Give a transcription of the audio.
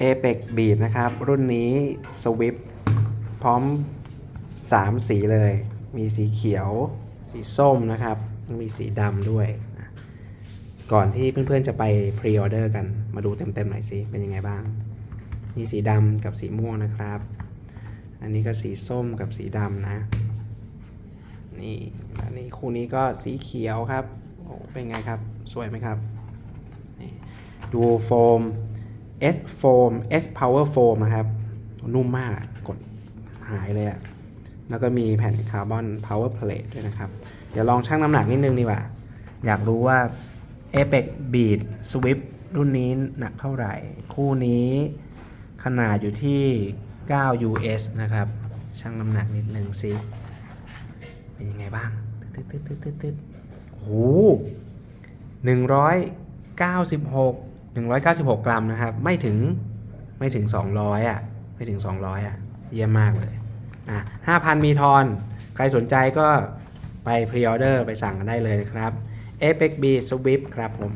Apex Beat นะครับ รุ่นนี้ Swift พร้อม 3 สีเลย มีสีเขียว สีส้มนะครับ มีสีดำด้วย ก่อนที่เพื่อนๆจะไปพรีออเดอร์กัน มาดูเต็มๆหน่อยสิ เป็นยังไงบ้าง มีสีดำกับสีม่วงนะครับ อันนี้ก็สีส้มกับสีดำนะ นี่ อันนี้คู่นี้ก็สีเขียวครับโอ้เป็นไงครับ สวยไหมครับ ดูโฟม S Foam S Power Foam นะครับ นุ่มมากกดหายเลยอะแล้วก็มีแผ่นคาร์บอน Power Plate ด้วยนะครับ เดี๋ยวลองชั่งน้ำหนักนิดนึงดีกว่า อยากรู้ว่า Apex Beat Swift รุ่นนี้หนักเท่าไหร่ คู่นี้ขนาดอยู่ที่ 9 US นะครับ ชั่งน้ำหนักนิดนึงสิ เป็นยังไงบ้างตึ๊ดตึ๊ดตึ๊ดตึ๊ดตึ๊ดโอ้โหห นึ่งร้อยเก้าสิบหนึ่งร้อยเก้าสิบหกกรัมนะครับ ไม่ถึงไม่ถึงสองร้อยอะไม่ถึงสองร้อยอะเยี่ยมมากเลยอะห้าพันมีทอน ใครสนใจก็ไปพรีออเดอร์ไปสั่งกันได้เลยนะครับ Apex B Swift ครับผม